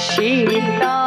शीला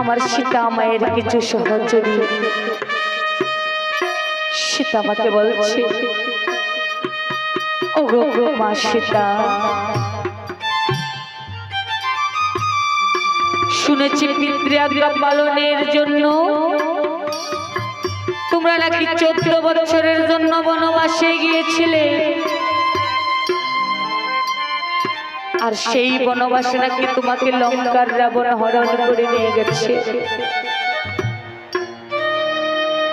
আমার সীতা মায়ের কিছু সহচরী সীতা মাকে বলছে, ও গো গো মা সীতা, শুনেছি পিতৃআজ্ঞা পালনের জন্য। তোমরা নাকি চোদ্দ বছরের জন্য বনবাসে গিয়েছিলে? আর সেই বনবাসে নাকি তোমাকে লঙ্কার রাবণ হরণ করে নিয়ে গেছে?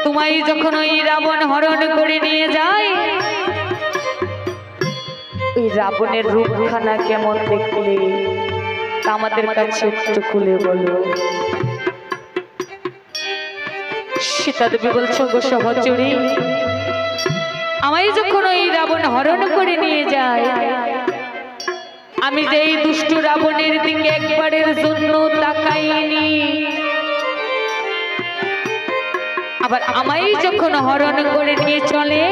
তোমায় যখন ওই রাবণ হরণ করে নিয়ে যায়, ওই রাবণের রূপখানা কেমন দেখলে? আমাদের কাছে একটু খুলে বলো। সীতা দেবী বলছো গো সহচরী, আমায় যখন ওই রাবণ হরণ করে নিয়ে যায় আমি যেই দুষ্ট রাবণের দিকে একবারের জন্য তাকাইনি। আবার আমায় যখন হরণ করে নিয়ে চলে,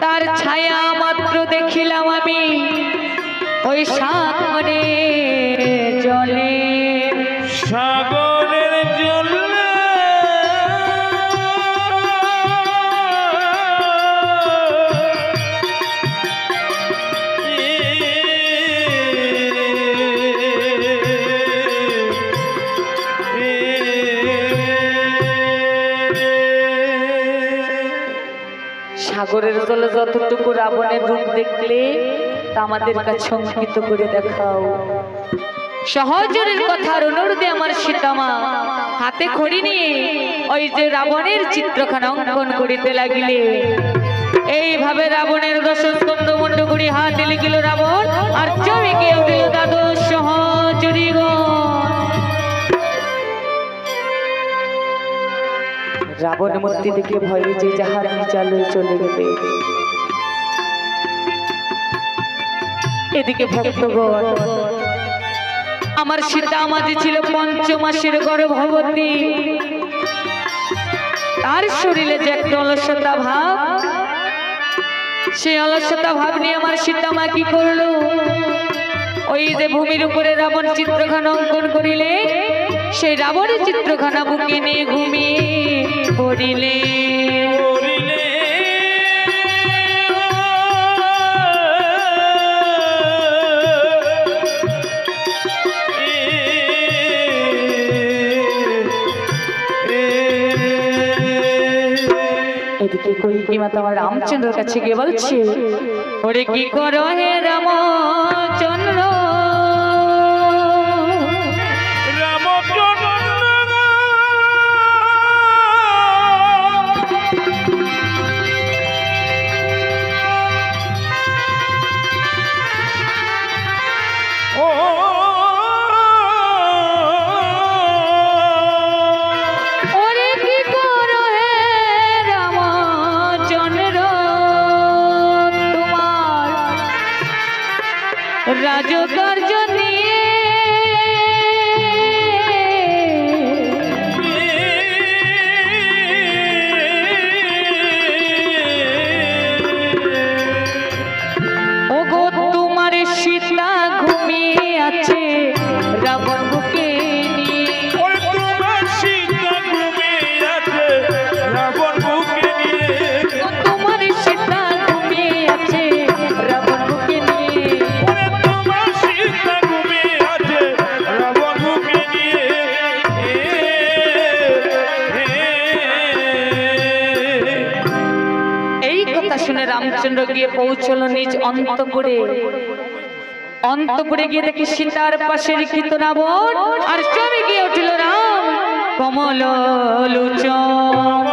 তার ছায়া মাত্র দেখিলাম আমি। ওই সাগরে জলে। সাগরের যতটুকু রাবণের রূপ দেখলে তা আমাদের কাছে অঙ্কিত করে দেখাও। সহজরের কথার অনুরোধে আমার সীতামা হাতে খড়ি নিয়ে ওই যে রাবণের চিত্রখানা অঙ্কন করিতে লাগিলে। এইভাবে রাবণের দশ স্কন্দ মুন্ড করি হাত লিখিল রাবণ, আর চরিকে উঠিল দাদু সহচরিগণ। রাবণ মূর্তি দেখে ভয়ে যে যাহার চালে চলে গেলে। এদিকে ভক্তগণ আমার সীতা মাঝে ছিল পঞ্চমাসের গর্ভবতী। তার শরীরে যে একটা অলসতা ভাব, সেই অলসতা ভাব নিয়ে আমার সীতা মা কি করল? ওই যে ভূমির উপরে রাবণ চিত্রখানা অঙ্কন করিলে, সেই রাবণের চিত্রখানা বুকে নিয়ে ঘুমিয়ে পড়িলে। এদিকে রামচন্দ্রের কাছে গিয়ে বলছে ওরে কি করো হে রামচন্দ্র? রাজকার্য গিয়ে পৌঁছলো নিজ অন্তপুরে। অন্তপুরে গিয়ে দেখি সীতার পাশে লিখিত রাবণ আর চলে গিয়ে উঠল রাম। কমল লোচন।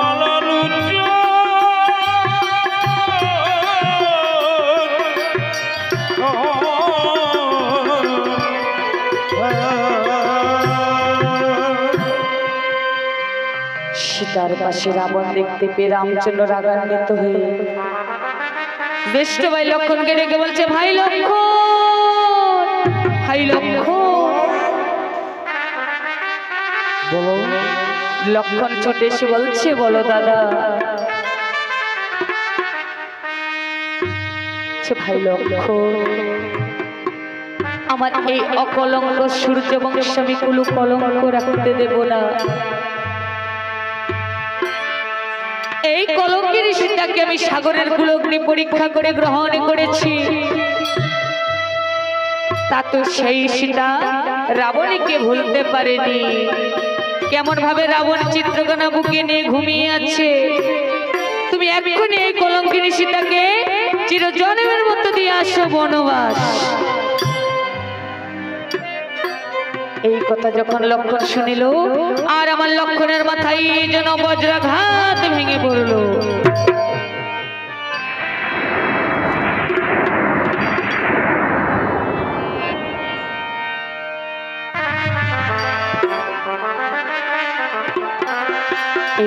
সীতার পাশে রাবণ দেখতে পেয়ে রামচন্দ্র রাগান্বিত হয়ে জ্যেষ্ঠ ভাই লক্ষণকে ডেকে বলছে ভাই লক্ষণ ভাই লক্ষণ। লক্ষণ ছোটে এসে বলছে বলো দাদা। ভাই লক্ষণ আমার এই অকলঙ্ক সূর্য বংশ আমি কুলু কলঙ্ক রাখতে দেব না। এই কলঙ্কের সীতাকে আমি সাগরের কুলগ্নি পরীক্ষা করে গ্রহণ করেছি। তা তো সেই সীতা রাবণীকে ভুলতে পারেনি। কেমন ভাবে রাবণ চিত্রকোনা বুকে নিয়ে ঘুমিয়ে আছে। তুমি এক্ষুনি এই কলঙ্কিনী সীতাকে চিরজন্মের মতো দিয়ে আসো বনবাস। এই কথা যখন লক্ষণ শুনিল, আর আমার লক্ষণের মাথায় যেন বজ্রাঘাত ভেঙে পড়ল।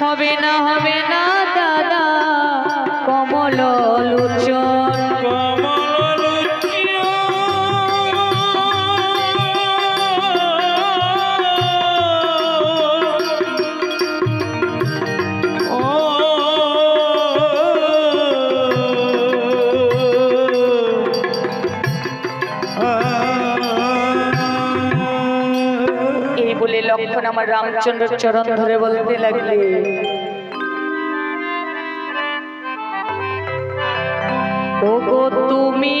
হবে না হবে না দাদা। কমল লোচন আমার রামচন্দ্র চরণ ধরে বলতে লাগলে। ওগো তুমি